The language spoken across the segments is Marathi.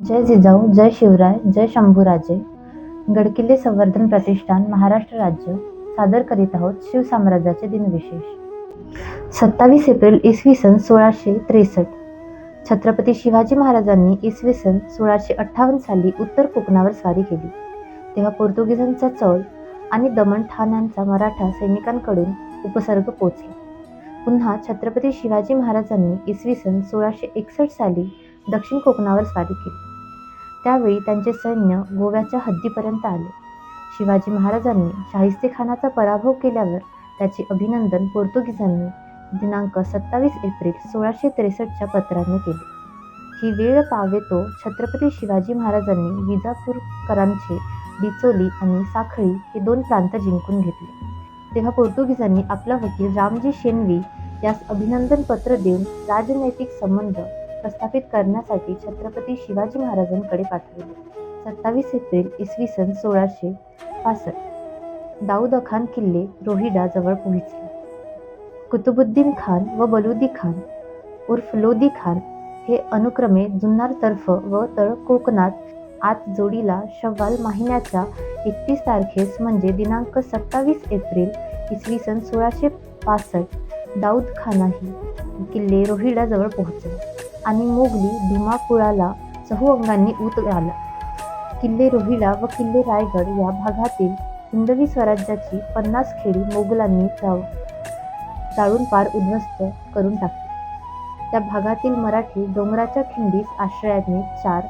जय जिजाऊ जय शिवराय जय शंभूराजे. गडकिल्ले संवर्धन प्रतिष्ठान महाराष्ट्र राज्य. सादर करीत आहोत शिवसाम्राज्याचे दिनविशेष. सत्तावीस एप्रिल इसवी सन सोळाशे त्रेसष्ट. छत्रपती शिवाजी महाराजांनी इसवी सन सोळाशे अठ्ठावन्न साली उत्तर कोकणावर स्वारी केली. तेव्हा पोर्तुगीजांचा चौल आणि दमण ठाण्यांचा मराठा सैनिकांकडून उपसर्ग पोचला. पुन्हा छत्रपती शिवाजी महाराजांनी इसवी सन सोळाशे एकसष्ट साली दक्षिण कोकणावर स्वारी केली. त्यावेळी त्यांचे सैन्य गोव्याच्या हद्दीपर्यंत आले. शिवाजी महाराजांनी शाहिस्तेखानाचा पराभव केल्यावर त्याचे अभिनंदन पोर्तुगीजांनी दिनांक सत्तावीस एप्रिल सोळाशे त्रेसष्टच्या पत्राने केले. ही वेळ पावेतो छत्रपती शिवाजी महाराजांनी विजापूरकरांचे डिचोली आणि साखळी हे दोन प्रांत जिंकून घेतले. तेव्हा पोर्तुगीजांनी आपला वकील रामजी शेनवी यास अभिनंदन पत्र देऊन राजनैतिक संबंध प्रस्थापित करण्यासाठी छत्रपती शिवाजी महाराजांकडे पाठवले. सत्तावीस एप्रिल इसवी सन सोळाशे पासष्ट. दाऊद खान किल्ले रोहिडा जवळ पोहोचले. कुतुबुद्दीन खान व बलुदी खान उर्फ लोदी खान हे अनुक्रमे जुन्नर तर्फ व तळ कोकणात आत जोडीला शव्वाल महिन्याच्या एकतीस तारखेस म्हणजे दिनांक सत्तावीस एप्रिल इसवी सन सोळाशे पासष्ट दाऊद खानाही किल्ले रोहिडाजवळ पोहोचले. आणि मोगली धुमाकुळाला चहू अंगांनी ऊत आला किल्ले रोहिला व किल्ले रायगड या भागातील हिंदवी स्वराज्याची पन्नास खेडी मोगलांनी जाऊ जाळून पार उद्ध्वस्त करून टाकली. त्या भागातील मराठी डोंगराच्या खिंडीस आश्रयाने चार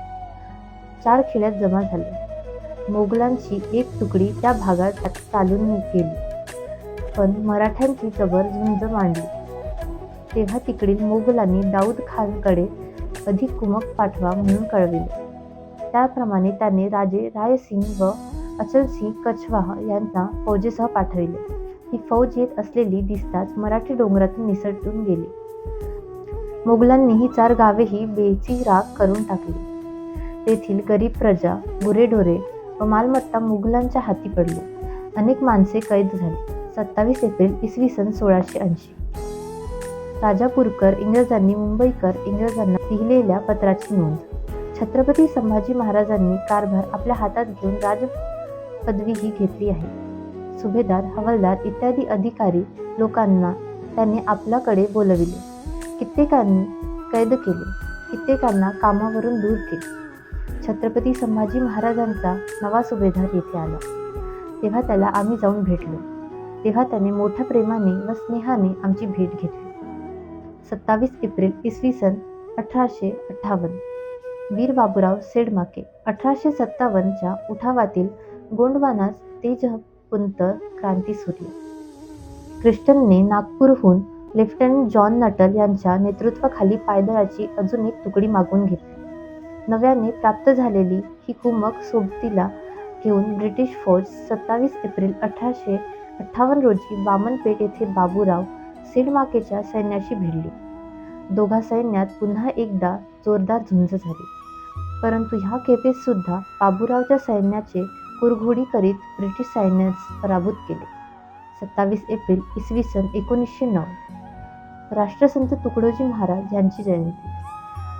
चार खेड्यात जमा झाले. मोगलांची एक तुकडी त्या भागात चालून गेली. पण मराठ्यांची जबर झुंज मांडली. तेव्हा तिकडील मोगलांनी दाऊद खानकडे अधिक कुमक पाठवा म्हणून कळविले. त्याप्रमाणे त्याने राजे रायसिंग व अचलसिंग कछवाह यांना फौजेसह पाठविले. ही फौज येत असलेली दिसताच मराठी डोंगरातून निसटून गेली. मोगलांनी ही चार गावेही बेची राख करून टाकली. तेथील गरीब प्रजा गुरेढोरे व मालमत्ता मुघलांच्या हाती पडली. अनेक माणसे कैद झाली. सत्तावीस एप्रिल इसवी सन सोळाशे ऐंशी. राजापूरकर इंग्रजांनी मुंबईकर इंग्रजांना लिहिलेल्या पत्राची नोंद. छत्रपती संभाजी महाराजांनी कारभार आपल्या हातात घेऊन राज पदवीही घेतली आहे. सुभेदार हवालदार इत्यादी अधिकारी लोकांना त्याने आपल्याकडे बोलविले. कित्येकांनी कैद केले. कित्येकांना कामावरून दूर केले. छत्रपती संभाजी महाराजांचा नवा सुभेदार येथे आला. तेव्हा त्याला आम्ही जाऊन भेटलो. तेव्हा त्याने मोठ्या प्रेमाने व स्नेहाने आमची भेट घेतली. सत्तावीस एप्रिल इसवी सन अठराशे अठ्ठावन्न. वीर बाबूराव सेडमाके अठराशे सत्तावन्नच्या उठावातील गोंडवानास तेजपुंत क्रांतीसूर्य क्रिस्टनने नागपूरहून लेफ्टनंट जॉन नटल यांच्या नेतृत्वाखाली पायदळाची अजून एक तुकडी मागून घेतली. नव्याने प्राप्त झालेली ही कुमक सोबतीला घेऊन ब्रिटिश फौज सत्तावीस एप्रिल अठराशे अठ्ठावन्न रोजी बामनपेठ येथे बाबूराव सिडमाकेच्या सैन्याशी भिडली. दोघा सैन्यात पुन्हा एकदा जोरदार झुंज झाली. परंतु ह्या खेपेस सुद्धा बाबूरावच्या सैन्याचे कुरघोडी करीत ब्रिटिश सैन्यास पराभूत केले. सत्तावीस एप्रिल इसवी सन एकोणीसशे नऊ. राष्ट्रसंत तुकडोजी महाराज यांची जयंती.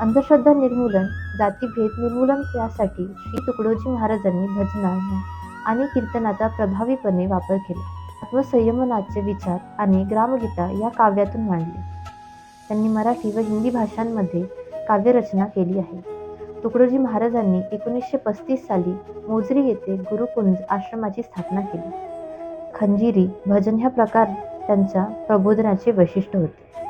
अंधश्रद्धा निर्मूलन जातीभेद निर्मूलन यासाठी श्री तुकडोजी महाराजांनी भजना आणि कीर्तनाचा प्रभावीपणे वापर केला. आत्मसंयमनाचे विचार आणि ग्रामगीता या काव्यातून मांडले. त्यांनी मराठी व हिंदी भाषांमध्ये काव्यरचना केली आहे. तुकडोजी महाराजांनी एकोणीसशे पस्तीस साली मोजरी येथे गुरुकुंज आश्रमाची स्थापना केली. खंजिरी भजन ह्या प्रकार त्यांच्या प्रबोधनाचे वैशिष्ट्य होते.